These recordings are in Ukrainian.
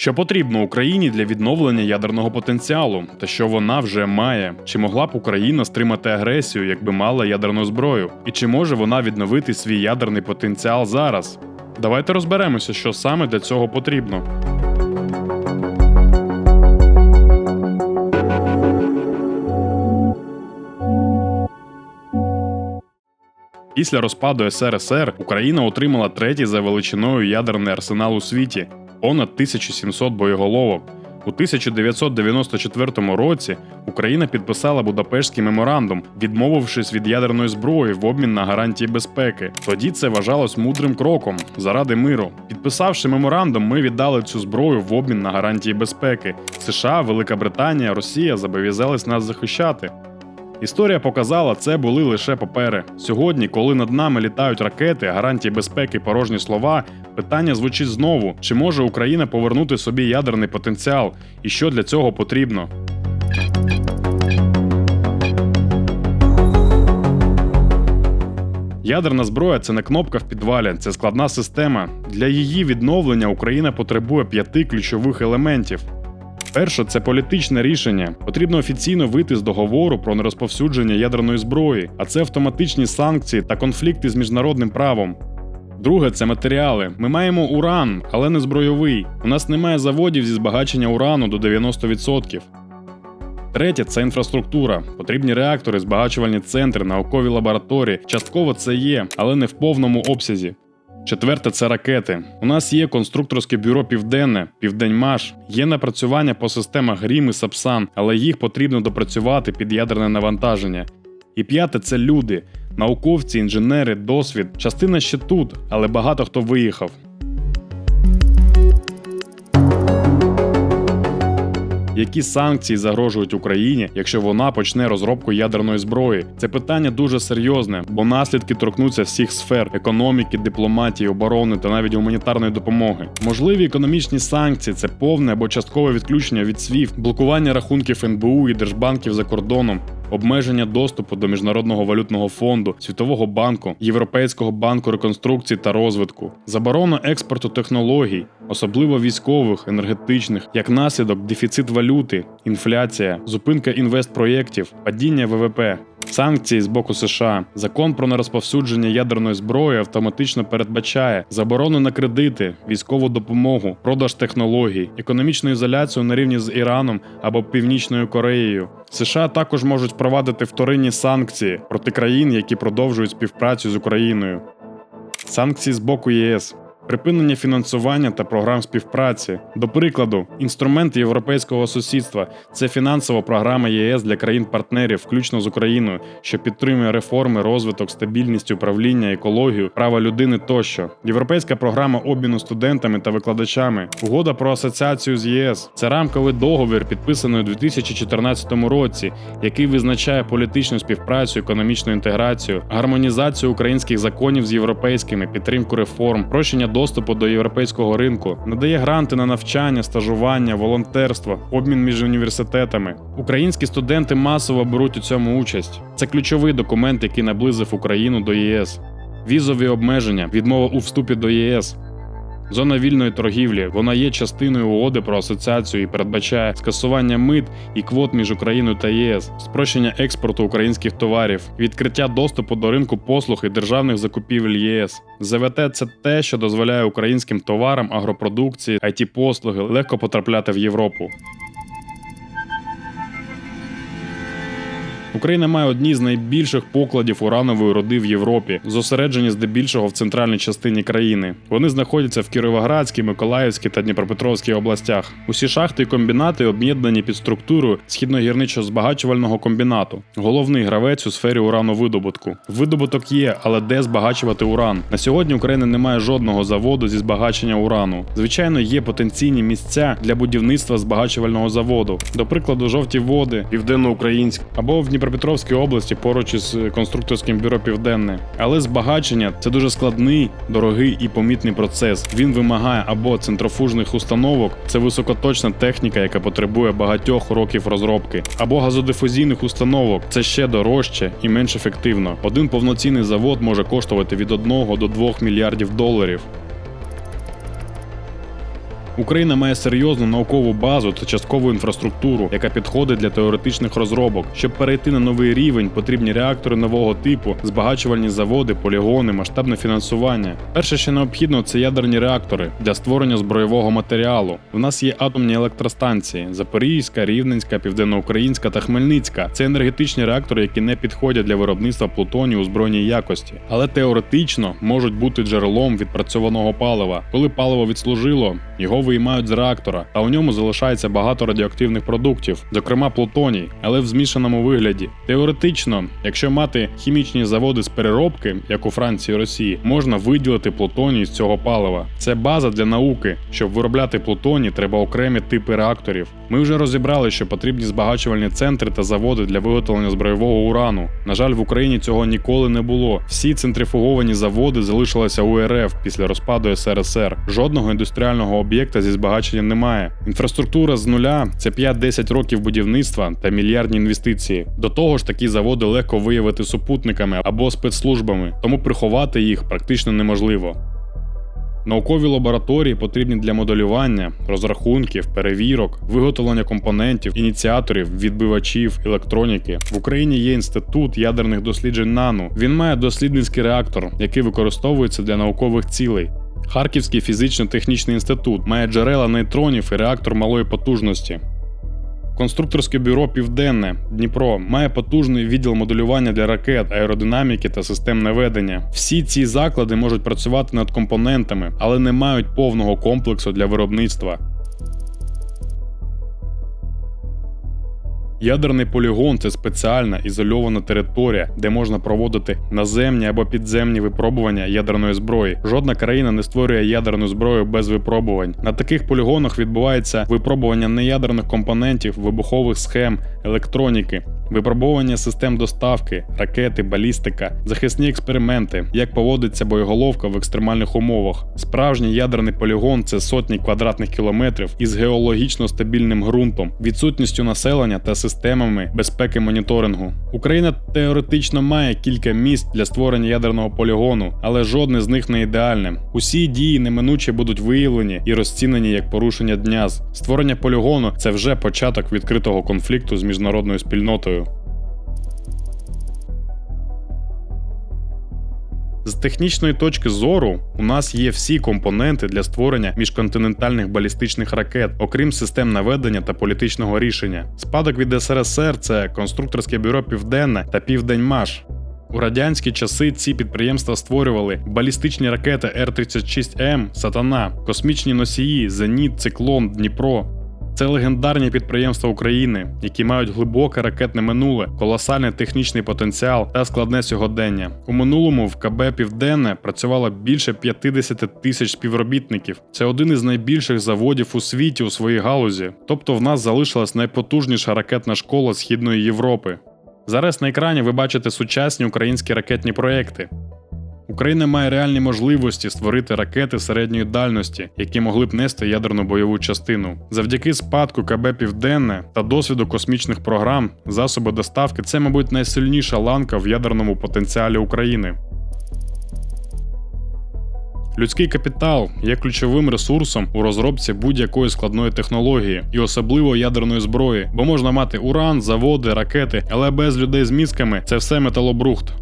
Що потрібно Україні для відновлення ядерного потенціалу, та що вона вже має? Чи могла б Україна стримати агресію, якби мала ядерну зброю? І чи може вона відновити свій ядерний потенціал зараз? Давайте розберемося, що саме для цього потрібно. Після розпаду СРСР Україна отримала третій за величиною ядерний арсенал у світі понад 1700 боєголовок. У 1994 році Україна підписала Будапештський меморандум, відмовившись від ядерної зброї в обмін на гарантії безпеки. Тоді це вважалось мудрим кроком заради миру. Підписавши меморандум, ми віддали цю зброю в обмін на гарантії безпеки. США, Велика Британія, Росія зобов'язались нас захищати. Історія показала, це були лише папери. Сьогодні, коли над нами літають ракети, гарантії безпеки, порожні слова, питання звучить знову: чи може Україна повернути собі ядерний потенціал, і що для цього потрібно? Ядерна зброя це не кнопка в підвалі, це складна система. Для її відновлення Україна потребує п'яти ключових елементів. Перше це політичне рішення. Потрібно офіційно вийти з договору про нерозповсюдження ядерної зброї, а це автоматичні санкції та конфлікти з міжнародним правом. Друге це матеріали. Ми маємо уран, але не збройовий. У нас немає заводів зі збагачення урану до 90%. Третє це інфраструктура. Потрібні реактори, збагачувальні центри, наукові лабораторії. Частково це є, але не в повному обсязі. Четверте це ракети. У нас є конструкторське бюро Південне, Південьмаш, є напрацювання по системах Грім і Сапсан, але їх потрібно допрацювати під ядерне навантаження. І п'яте це люди, науковці, інженери, досвід. Частина ще тут, але багато хто виїхав. Які санкції загрожують Україні, якщо вона почне розробку ядерної зброї? Це питання дуже серйозне, бо наслідки торкнуться всіх сфер економіки, дипломатії, оборони та навіть гуманітарної допомоги. Можливі економічні санкції це повне або часткове відключення від СВІФ, блокування рахунків НБУ і держбанків за кордоном. Обмеження доступу до міжнародного валютного фонду, світового банку, Європейського банку реконструкції та розвитку, заборона експорту технологій, особливо військових, енергетичних, як наслідок дефіцит валюти, інфляція, зупинка інвестпроєктів, падіння ВВП. Санкції з боку США, закон про нерозповсюдження ядерної зброї автоматично передбачає заборону на кредити, військову допомогу, продаж технологій, економічну ізоляцію на рівні з Іраном або Північною Кореєю. США також можуть впровадити вторинні санкції проти країн, які продовжують співпрацю з Україною. Санкції з боку ЄС припинення фінансування та програм співпраці. До прикладу, інструмент європейського сусідства це фінансова програма ЄС для країн-партнерів, включно з Україною, що підтримує реформи, розвиток, стабільність, управління, екологію, права людини тощо. Європейська програма обміну студентами та викладачами, угода про асоціацію з ЄС. Це рамковий договір, підписаний у 2014 році, який визначає політичну співпрацю, економічну інтеграцію, гармонізацію українських законів з європейськими, підтримку реформ, прощення доступу до європейського ринку, надає гранти на навчання, стажування, волонтерство, обмін між університетами. Українські студенти масово беруть у цьому участь. Це ключовий документ, який наблизив Україну до ЄС. Візові обмеження, відмова у вступі до ЄС. Зона вільної торгівлі вона є частиною угоди про асоціацію і передбачає скасування мит і квот між Україною та єС, спрощення експорту українських товарів, відкриття доступу до ринку послуг і державних закупівель ЄС. ЗВТ це те, що дозволяє українським товарам, агропродукції, it послуги легко потрапляти в Європу. Україна має одні з найбільших покладів уранової руди в Європі, зосереджені здебільшого в центральній частині країни. Вони знаходяться в Кіровоградській, Миколаївській та Дніпропетровській областях. Усі шахти і комбінати об'єднані під структурою східно-гірничо-збагачувального комбінату. Головний гравець у сфері урановидобутку. Видобуток є, але де збагачувати уран? На сьогодні Україна не має жодного заводу зі збагачення урану. Звичайно, є потенційні місця для будівництва збагачувального заводу, до прикладу, жовті води, південноукраїнськ або в Дніпропетровській області поруч із конструкторським бюро Південне. Але збагачення це дуже складний, дорогий і помітний процес. Він вимагає або центрофужних установок, це високоточна техніка, яка потребує багатьох років розробки, або газодифузійних установок це ще дорожче і менш ефективно. Один повноцінний завод може коштувати від 1 до 2 мільярдів доларів. Україна має серйозну наукову базу та часткову інфраструктуру, яка підходить для теоретичних розробок. Щоб перейти на новий рівень, потрібні реактори нового типу, збагачувальні заводи, полігони, масштабне фінансування. Перше, що необхідно, це ядерні реактори для створення збройового матеріалу. У нас є атомні електростанції: Запорізька, Рівненська, Південноукраїнська та Хмельницька. Це енергетичні реактори, які не підходять для виробництва плутонію у збройній якості, але теоретично можуть бути джерелом відпрацьованого палива. Коли паливо відслужило, його виймають з реактора, а у ньому залишається багато радіоактивних продуктів, зокрема плутоній, але в змішаному вигляді. Теоретично, якщо мати хімічні заводи з переробки, як у Франції і Росії, можна виділити плутоній з цього палива. Це база для науки. Щоб виробляти плутоній, треба окремі типи реакторів. Ми вже розібрали, що потрібні збагачувальні центри та заводи для виготовлення збройового урану. На жаль, в Україні цього ніколи не було. Всі центрифуговані заводи залишилися у РФ після розпаду СРСР. Жодного індустріального об'єкта зі збагаченням немає. Інфраструктура з нуля це 5-10 років будівництва та мільярдні інвестиції. До того ж, такі заводи легко виявити супутниками або спецслужбами, тому приховати їх практично неможливо. Наукові лабораторії потрібні для моделювання, розрахунків, перевірок, виготовлення компонентів, ініціаторів, відбивачів, електроніки. В Україні є інститут ядерних досліджень НАНУ. Він має дослідницький реактор, який використовується для наукових цілей. Харківський фізично-технічний інститут має джерела нейтронів і реактор малої потужності. Конструкторське бюро Південне Дніпро має потужний відділ моделювання для ракет, аеродинаміки та систем наведення. Всі ці заклади можуть працювати над компонентами, але не мають повного комплексу для виробництва. Ядерний полігон це спеціальна ізольована територія, де можна проводити наземні або підземні випробування ядерної зброї. Жодна країна не створює ядерну зброю без випробувань. На таких полігонах відбувається випробування неядерних компонентів, вибухових схем, електроніки, випробування систем доставки, ракети, балістика, захисні експерименти, як поводиться боєголовка в екстремальних умовах. Справжній ядерний полігон це сотні квадратних кілометрів із геологічно стабільним ґрунтом, відсутністю населення та системами безпеки моніторингу. Україна теоретично має кілька місць для створення ядерного полігону, але жодне з них не ідеальне. Усі дії неминуче будуть виявлені і розцінені як порушення дня. Створення полігону це вже початок відкритого конфлікту з міжнародною спільнотою. З технічної точки зору у нас є всі компоненти для створення міжконтинентальних балістичних ракет, окрім систем наведення та політичного рішення. Спадок від СРСР це конструкторське бюро Південне та Південьмаш. У радянські часи ці підприємства створювали балістичні ракети Р-36М, Сатана, космічні носії, Зеніт, Циклон, Дніпро. Це легендарні підприємства України, які мають глибоке ракетне минуле, колосальний технічний потенціал та складне сьогодення. У минулому в КБ Південне працювало більше 50 тисяч співробітників. Це один із найбільших заводів у світі у своїй галузі. Тобто в нас залишилась найпотужніша ракетна школа Східної Європи. Зараз на екрані ви бачите сучасні українські ракетні проекти. Україна має реальні можливості створити ракети середньої дальності, які могли б нести ядерну бойову частину. Завдяки спадку КБ Південне та досвіду космічних програм, засоби доставки це, мабуть, найсильніша ланка в ядерному потенціалі України. Людський капітал є ключовим ресурсом у розробці будь-якої складної технології і особливо ядерної зброї, бо можна мати уран, заводи, ракети, але без людей з мізками це все металобрухт.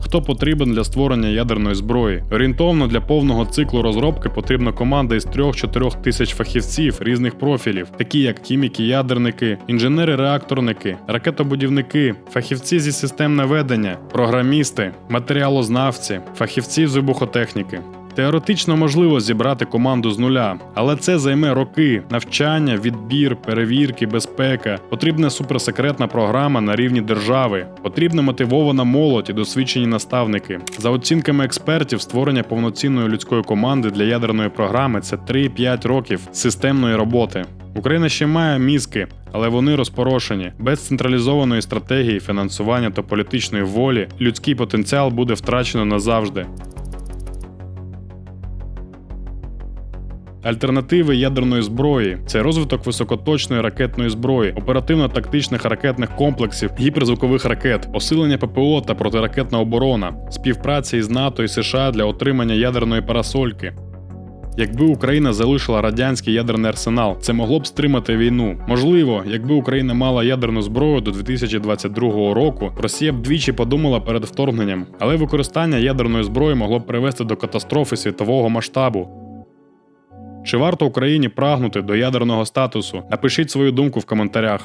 Хто потрібен для створення ядерної зброї? Орієнтовно для повного циклу розробки потрібна команда із 3-4 тисяч фахівців різних профілів, такі як хіміки-ядерники, інженери-реакторники, ракетобудівники, фахівці зі систем наведення, програмісти, матеріалознавці, фахівці з вибухотехніки. Теоретично можливо зібрати команду з нуля, але це займе роки навчання, відбір, перевірки, безпека. Потрібна суперсекретна програма на рівні держави. Потрібна мотивована молодь і досвідчені наставники. За оцінками експертів, створення повноцінної людської команди для ядерної програми це 3-5 років системної роботи. Україна ще має мізки, але вони розпорошені. Без централізованої стратегії, фінансування та політичної волі людський потенціал буде втрачено назавжди. Альтернативи ядерної зброї це розвиток високоточної ракетної зброї, оперативно-тактичних ракетних комплексів, гіперзвукових ракет, посилення ППО та протиракетна оборона, співпраця із НАТО і США для отримання ядерної парасольки. Якби Україна залишила радянський ядерний арсенал, це могло б стримати війну. Можливо, якби Україна мала ядерну зброю до 2022 року, Росія б двічі подумала перед вторгненням, але використання ядерної зброї могло б привести до катастрофи світового масштабу. Чи варто Україні прагнути до ядерного статусу? Напишіть свою думку в коментарях.